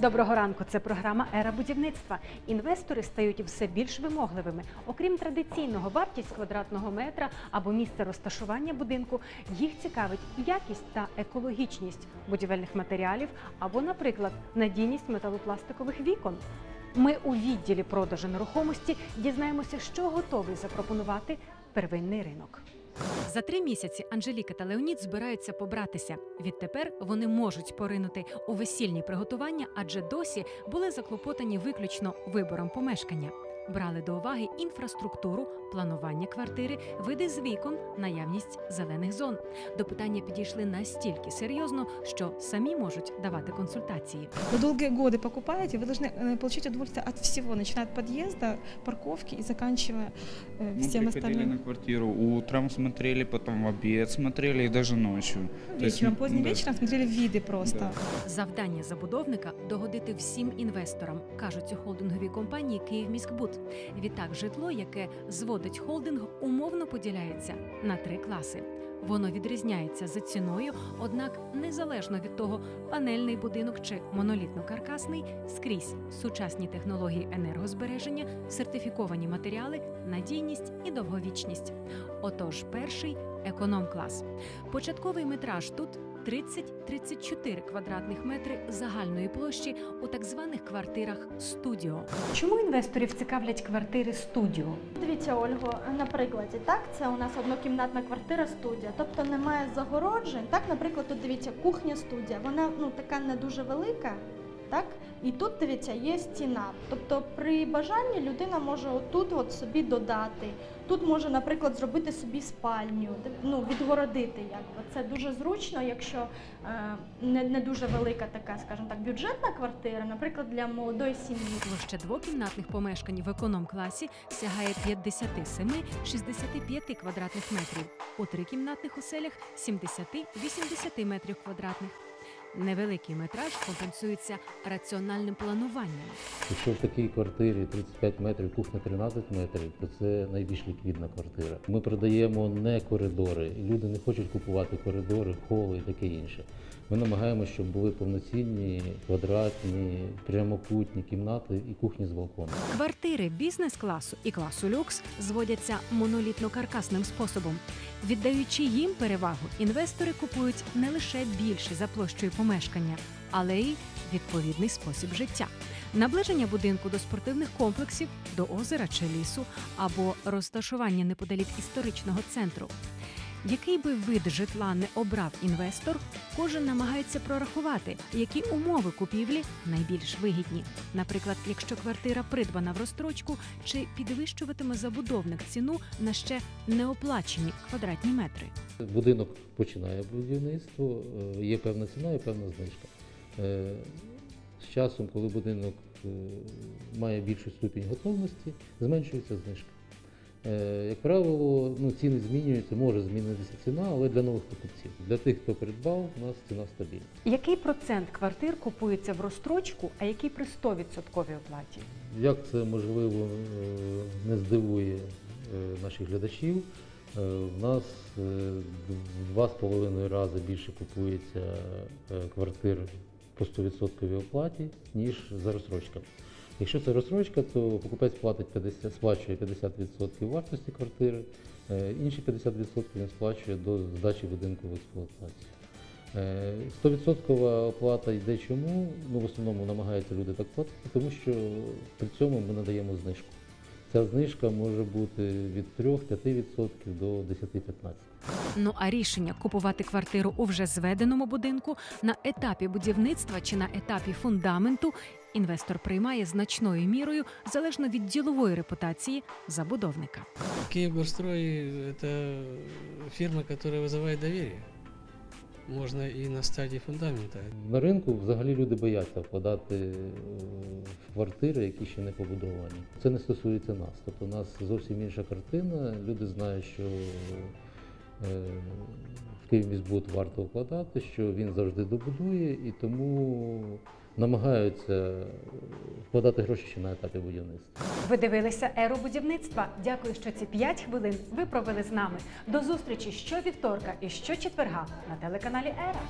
Доброго ранку. Це програма Ера будівництва. Інвестори стають все більш вимогливими. Окрім традиційного вартість квадратного метра або місце розташування будинку, їх цікавить якість та екологічність будівельних матеріалів або, наприклад, надійність металопластикових вікон. Ми у відділі продажу нерухомості дізнаємося, що готовий запропонувати первинний ринок. За три місяці Анжеліка та Леонід збираються побратися. Відтепер вони можуть поринути у весільні приготування, адже досі були заклопотані виключно вибором помешкання Брали до уваги інфраструктуру, планування квартири, види з вікон, наявність зелених зон. До питання підійшли настільки серйозно, що самі можуть давати консультації. Вы долгие годы покупаете, вы должны э, получить удовольствие от всего, начиная от подъезда, парковки и заканчивая э, Мы всем приходили остальным. на квартиру, утром смотрели, потом в обед смотрели и даже ночью. То есть, Вечером, ну, поздним да. вечером смотрели виды просто. Да. Завдання забудовника догодити всім інвесторам, кажуть у холдинговій компанії Київміськбуд. Відтак, житло, яке зводить холдинг, умовно поділяється на три класи. Воно відрізняється за ціною, однак незалежно від того, панельний будинок чи монолітно-каркасний, скрізь сучасні технології енергозбереження, сертифіковані матеріали, надійність і довговічність. Отож, перший економ-клас. Початковий метраж тут 30-34 квадратних метри загальної площі у так званих квартирах студіо. Чому інвесторів цікавлять квартири студіо? Дивіться, Ольго, на прикладі, так, це у нас однокімнатна квартира студія, тобто немає загороджень. Так, наприклад, тут дивіться, кухня студія, вона ну така не дуже велика. Так, і тут дивіться, є стіна. Тобто, при бажанні людина може отут от собі додати. Тут може, наприклад, зробити собі спальню, ну, відгородити. Якби. Це дуже зручно, якщо е, не, не дуже велика така, скажімо так, бюджетна квартира, наприклад, для молодої сім'ї. Площа двокімнатних помешкань в економ-класі сягає 57-65 квадратних метрів, у трикімнатних оселях 70-80 метрів квадратних. Невеликий метраж компенсується раціональним плануванням. Якщо в такій квартирі 35 метрів, кухня 13 метрів, то це найбільш ліквідна квартира. Ми продаємо не коридори. Люди не хочуть купувати коридори, холи і таке інше. Ми намагаємося, щоб були повноцінні, квадратні, прямокутні кімнати і кухні з балконом. Квартири бізнес-класу і класу люкс зводяться монолітно-каркасним способом. Віддаючи їм перевагу, інвестори купують не лише більше за площею помешкання, але й відповідний спосіб життя. Наближення будинку до спортивних комплексів, до озера чи лісу або розташування неподалік історичного центру. Який би вид житла не обрав інвестор, кожен намагається прорахувати, які умови купівлі найбільш вигідні. Наприклад, якщо квартира придбана в розстрочку, чи підвищуватиме забудовник ціну на ще неоплачені квадратні метри. Будинок починає будівництво, е, є певна ціна, є певна знижка. Е, З часом, коли будинок е, має більшу ступінь готовності, зменшується знижка. Е, Як правило, ну, ціни змінюються, може змінитися ціна, але для нових покупців. Для тих, хто придбав, у нас ціна стабільна. Який процент квартир купується в розстрочку, а який при 100% оплаті? Як це можливо е, не здивує е, наших глядачів? В нас в два з половиною рази більше купується квартир по 100% оплаті, ніж за розстрочками. Якщо це розстрочка, то покупець платить 50, сплачує 50% вартості квартири, е, інші 50% він сплачує до здачі будинку в експлуатацію. Е, 100% оплата йде чому? Ну, в основному намагаються люди так платити, тому що при цьому ми надаємо знижку. Ця знижка може бути від 3-5% до 10-15%. Ну а рішення купувати квартиру у вже зведеному будинку на етапі будівництва чи на етапі фундаменту інвестор приймає значною мірою залежно від ділової репутації забудовника. Киевгорстрой – это фирма, которая вызывает доверие. Можно и на стадии фундамента. На ринку взагалі люди бояться вкладати е, в квартири, які ще не побудовані. Це не стосується нас. Тобто у нас зовсім інша картина. Люди знають, що е, в Київміськбуд варто вкладати, що він завжди добудує, і тому намагаються вкладати гроші ще на етапі будівництва. Ви дивилися еру будівництва. Дякую, що ці 5 хвилин ви провели з нами. До зустрічі щовівторка і щочетверга на телеканалі Ера.